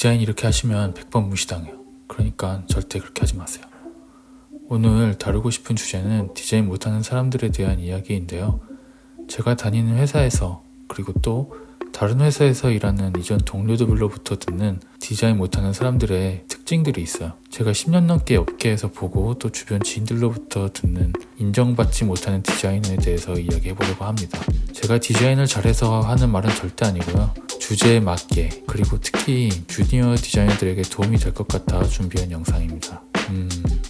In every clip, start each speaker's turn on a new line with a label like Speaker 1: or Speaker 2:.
Speaker 1: 디자인 이렇게 하시면 100번 무시당해요. 그러니까 절대 그렇게 하지 마세요. 오늘 다루고 싶은 주제는 디자인 못하는 사람들에 대한 이야기인데요. 제가 다니는 회사에서 그리고 또 다른 회사에서 일하는 이전 동료들로부터 듣는 디자인 못하는 사람들의 특징들이 있어요. 제가 10년 넘게 업계에서 보고 또 주변 지인들로부터 듣는 인정받지 못하는 디자인에 대해서 이야기해 보려고 합니다. 제가 디자인을 잘해서 하는 말은 절대 아니고요. 주제에 맞게 그리고 특히 주니어 디자이너들에게 도움이 될 것 같아 준비한 영상입니다. 음,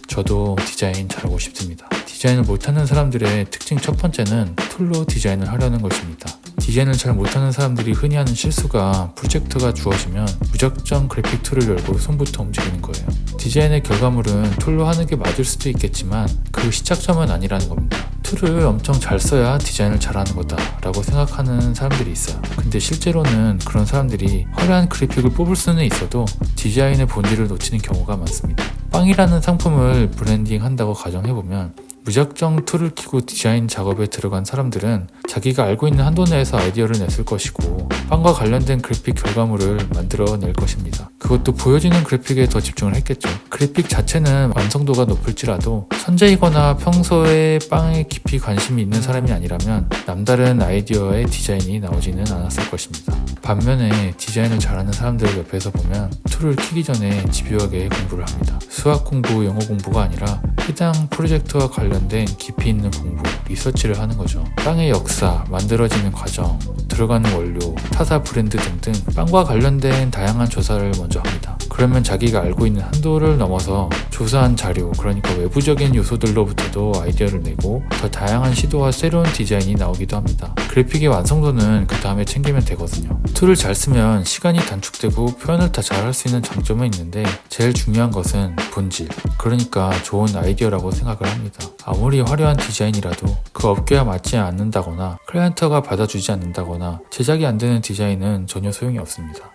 Speaker 1: 저도 디자인 잘하고 싶습니다. 디자인을 못하는 사람들의 특징 첫 번째는 툴로 디자인을 하려는 것입니다. 디자인을 잘 못하는 사람들이 흔히 하는 실수가 프로젝트가 주어지면 무작정 그래픽 툴을 열고 손부터 움직이는 거예요. 디자인의 결과물은 툴로 하는 게 맞을 수도 있겠지만 그 시작점은 아니라는 겁니다. 툴을 엄청 잘 써야 디자인을 잘하는 거다 라고 생각하는 사람들이 있어요. 근데 실제로는 그런 사람들이 화려한 그래픽을 뽑을 수는 있어도 디자인의 본질을 놓치는 경우가 많습니다. 빵이라는 상품을 브랜딩 한다고 가정해보면 무작정 툴을 키고 디자인 작업에 들어간 사람들은 자기가 알고 있는 한도 내에서 아이디어를 냈을 것이고 빵과 관련된 그래픽 결과물을 만들어낼 것입니다. 그것도 보여지는 그래픽에 더 집중을 했겠죠. 그래픽 자체는 완성도가 높을지라도 천재이거나 평소에 빵에 깊이 관심이 있는 사람이 아니라면 남다른 아이디어의 디자인이 나오지는 않았을 것입니다. 반면에 디자인을 잘하는 사람들 옆에서 보면 툴을 키기 전에 집요하게 공부를 합니다. 수학 공부, 영어 공부가 아니라 해당 프로젝트와 관련된 깊이 있는 공부, 리서치를 하는 거죠. 빵의 역사, 만들어지는 과정, 들어가는 원료, 타사 브랜드 등등 빵과 관련된 다양한 조사를 먼저 합니다. 그러면 자기가 알고 있는 한도를 넘어서 조사한 자료, 그러니까 외부적인 요소들로부터도 아이디어를 내고 더 다양한 시도와 새로운 디자인이 나오기도 합니다. 그래픽의 완성도는 그 다음에 챙기면 되거든요. 툴을 잘 쓰면 시간이 단축되고 표현을 다 잘 할 수 있는 장점은 있는데 제일 중요한 것은 본질. 그러니까 좋은 아이디어라고 생각을 합니다. 아무리 화려한 디자인이라도 그 업계와 맞지 않는다거나 클라이언트가 받아주지 않는다거나 제작이 안 되는 디자인은 전혀 소용이 없습니다.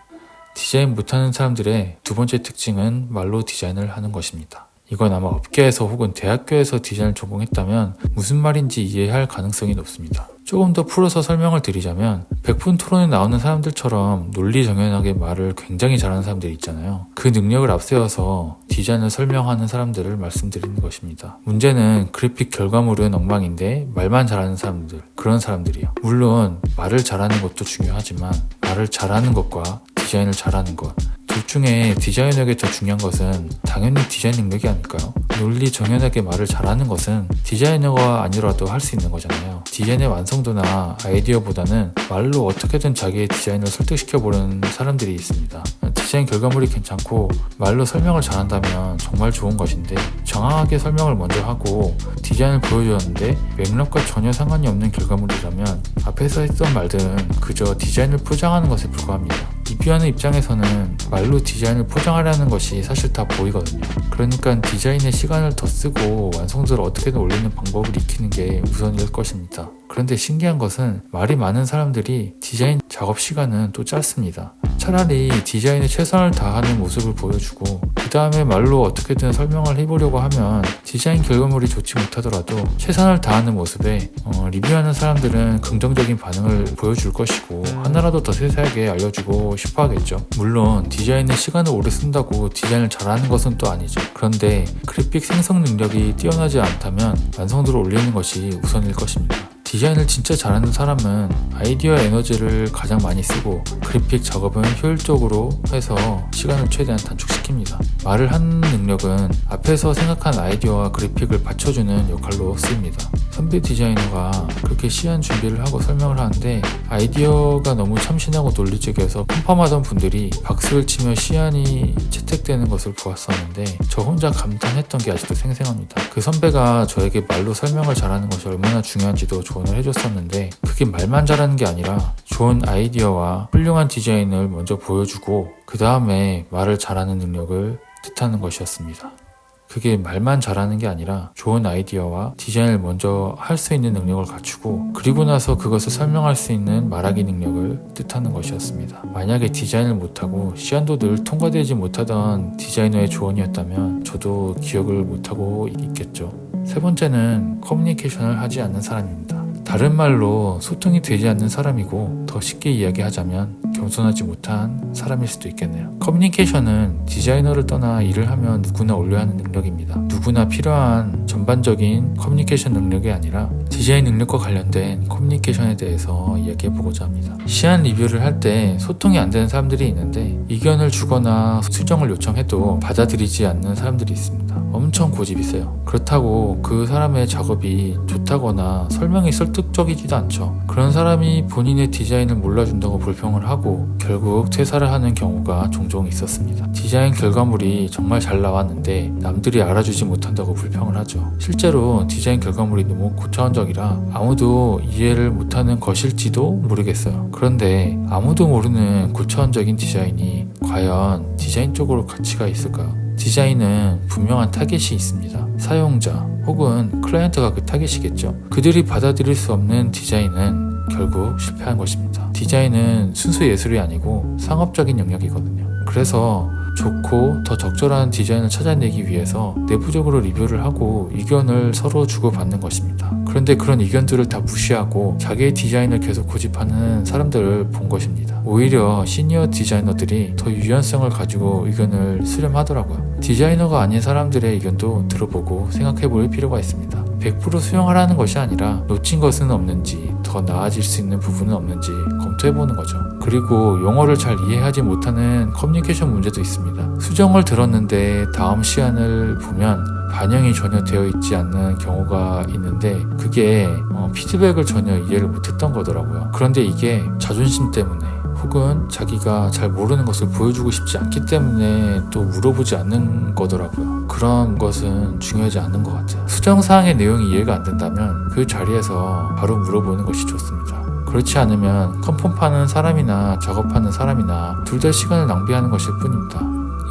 Speaker 1: 디자인 못하는 사람들의 두 번째 특징은 말로 디자인을 하는 것입니다. 이건 아마 업계에서 혹은 대학교에서 디자인을 전공했다면 무슨 말인지 이해할 가능성이 높습니다. 조금 더 풀어서 설명을 드리자면 100분 토론에 나오는 사람들처럼 논리정연하게 말을 굉장히 잘하는 사람들이 있잖아요. 그 능력을 앞세워서 디자인을 설명하는 사람들을 말씀드리는 것입니다. 문제는 그래픽 결과물은 엉망인데 말만 잘하는 사람들, 그런 사람들이요. 물론 말을 잘하는 것도 중요하지만 말을 잘하는 것과 디자인을 잘하는 것, 둘 중에 디자이너에게 더 중요한 것은 당연히 디자인 능력이 아닐까요? 논리 정연하게 말을 잘하는 것은 디자이너가 아니라도 할 수 있는 거잖아요. 디자인의 완성도나 아이디어보다는 말로 어떻게든 자기의 디자인을 설득시켜보는 사람들이 있습니다. 디자인 결과물이 괜찮고 말로 설명을 잘한다면 정말 좋은 것인데 정확하게 설명을 먼저 하고 디자인을 보여줬는데 맥락과 전혀 상관이 없는 결과물이라면 앞에서 했던 말들은 그저 디자인을 포장하는 것에 불과합니다. 리뷰하는 입장에서는 말로 디자인을 포장하려는 것이 사실 다 보이거든요. 그러니까 디자인에 시간을 더 쓰고 완성도를 어떻게든 올리는 방법을 익히는 게 우선일 것입니다. 그런데 신기한 것은 말이 많은 사람들이 디자인 작업 시간은 또 짧습니다. 차라리 디자인에 최선을 다하는 모습을 보여주고 그 다음에 말로 어떻게든 설명을 해보려고 하면 디자인 결과물이 좋지 못하더라도 최선을 다하는 모습에 어, 리뷰하는 사람들은 긍정적인 반응을 보여줄 것이고 하나라도 더 세세하게 알려주고 싶어 하겠죠. 물론 디자인에 시간을 오래 쓴다고 디자인을 잘하는 것은 또 아니죠. 그런데 그래픽 생성 능력이 뛰어나지 않다면 완성도를 올리는 것이 우선일 것입니다. 디자인을 진짜 잘하는 사람은 아이디어 에너지를 가장 많이 쓰고 그래픽 작업은 효율적으로 해서 시간을 최대한 단축시킵니다. 말을 하는 능력은 앞에서 생각한 아이디어와 그래픽을 받쳐주는 역할로 쓰입니다. 선배 디자이너가 그렇게 시한 준비를 하고 설명을 하는데 아이디어가 너무 참신하고 논리적이어서 컴펌하던 분들이 박수를 치며 시안이 채택되는 것을 보았었는데 저 혼자 감탄했던 게 아직도 생생합니다. 그 선배가 저에게 말로 설명을 잘하는 것이 얼마나 중요한지도 조언을 해줬었는데 그게 말만 잘하는 게 아니라 좋은 아이디어와 훌륭한 디자인을 먼저 보여주고 그 다음에 말을 잘하는 능력을 뜻하는 것이었습니다. 그게 말만 잘하는 게 아니라 좋은 아이디어와 디자인을 먼저 할 수 있는 능력을 갖추고 그리고 나서 그것을 설명할 수 있는 말하기 능력을 뜻하는 것이었습니다. 만약에 디자인을 못하고 시안도 늘 통과되지 못하던 디자이너의 조언이었다면 저도 기억을 못하고 있겠죠. 세 번째는 커뮤니케이션을 하지 않는 사람입니다. 다른 말로 소통이 되지 않는 사람이고 더 쉽게 이야기하자면 겸손하지 못한 사람일 수도 있겠네요. 커뮤니케이션은 디자이너를 떠나 일을 하면 누구나 올려야 하는 능력입니다. 누구나 필요한 전반적인 커뮤니케이션 능력이 아니라 디자인 능력과 관련된 커뮤니케이션에 대해서 이야기해보고자 합니다. 시안 리뷰를 할 때 소통이 안 되는 사람들이 있는데 이견을 주거나 수정을 요청해도 받아들이지 않는 사람들이 있습니다. 엄청 고집이 세요. 그렇다고 그 사람의 작업이 좋다거나 설명이 설득적이지도 않죠. 그런 사람이 본인의 디자인을 몰라준다고 불평을 하고 결국 퇴사를 하는 경우가 종종 있었습니다. 디자인 결과물이 정말 잘 나왔는데 남들이 알아주지 못한다고 불평을 하죠. 실제로 디자인 결과물이 너무 고차원적이라 아무도 이해를 못하는 것일지도 모르겠어요. 그런데 아무도 모르는 고차원적인 디자인이 과연 디자인 쪽으로 가치가 있을까요? 디자인은 분명한 타겟이 있습니다. 사용자 혹은 클라이언트가 그 타겟이겠죠. 그들이 받아들일 수 없는 디자인은 결국 실패한 것입니다. 디자인은 순수 예술이 아니고 상업적인 영역이거든요. 그래서 좋고 더 적절한 디자인을 찾아내기 위해서 내부적으로 리뷰를 하고 의견을 서로 주고받는 것입니다. 그런데 그런 의견들을 다 무시하고 자기의 디자인을 계속 고집하는 사람들을 본 것입니다. 오히려 시니어 디자이너들이 더 유연성을 가지고 의견을 수렴하더라고요. 디자이너가 아닌 사람들의 의견도 들어보고 생각해 볼 필요가 있습니다. 100% 수용하라는 것이 아니라 놓친 것은 없는지 더 나아질 수 있는 부분은 없는지 검토해 보는 거죠. 그리고 용어를 잘 이해하지 못하는 커뮤니케이션 문제도 있습니다. 수정을 들었는데 다음 시안을 보면 반영이 전혀 되어 있지 않는 경우가 있는데 그게 어, 피드백을 전혀 이해를 못했던 거더라고요. 그런데 이게 자존심 때문에 혹은 자기가 잘 모르는 것을 보여주고 싶지 않기 때문에 또 물어보지 않는 거더라고요. 그런 것은 중요하지 않는 것 같아요. 수정사항의 내용이 이해가 안 된다면 그 자리에서 바로 물어보는 것이 좋습니다. 그렇지 않으면 컨펌 파는 사람이나 작업하는 사람이나 둘 다 시간을 낭비하는 것일 뿐입니다.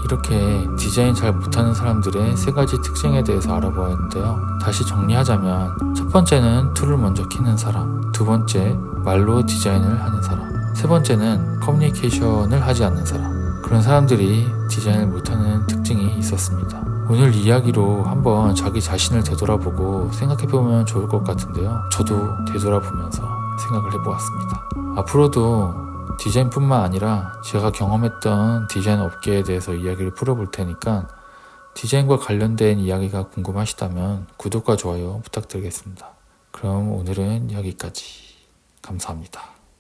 Speaker 1: 이렇게 디자인 잘 못하는 사람들의 세 가지 특징에 대해서 알아보았는데요. 다시 정리하자면 첫 번째는 툴을 먼저 키는 사람, 두 번째 말로 디자인을 하는 사람, 세 번째는 커뮤니케이션을 하지 않는 사람. 그런 사람들이 디자인을 못하는 특징이 있었습니다. 오늘 이야기로 한번 자기 자신을 되돌아보고 생각해보면 좋을 것 같은데요. 저도 되돌아보면서 생각을 해보았습니다. 앞으로도 디자인뿐만 아니라 제가 경험했던 디자인 업계에 대해서 이야기를 풀어볼 테니까 디자인과 관련된 이야기가 궁금하시다면 구독과 좋아요 부탁드리겠습니다. 그럼 오늘은 여기까지. 감사합니다.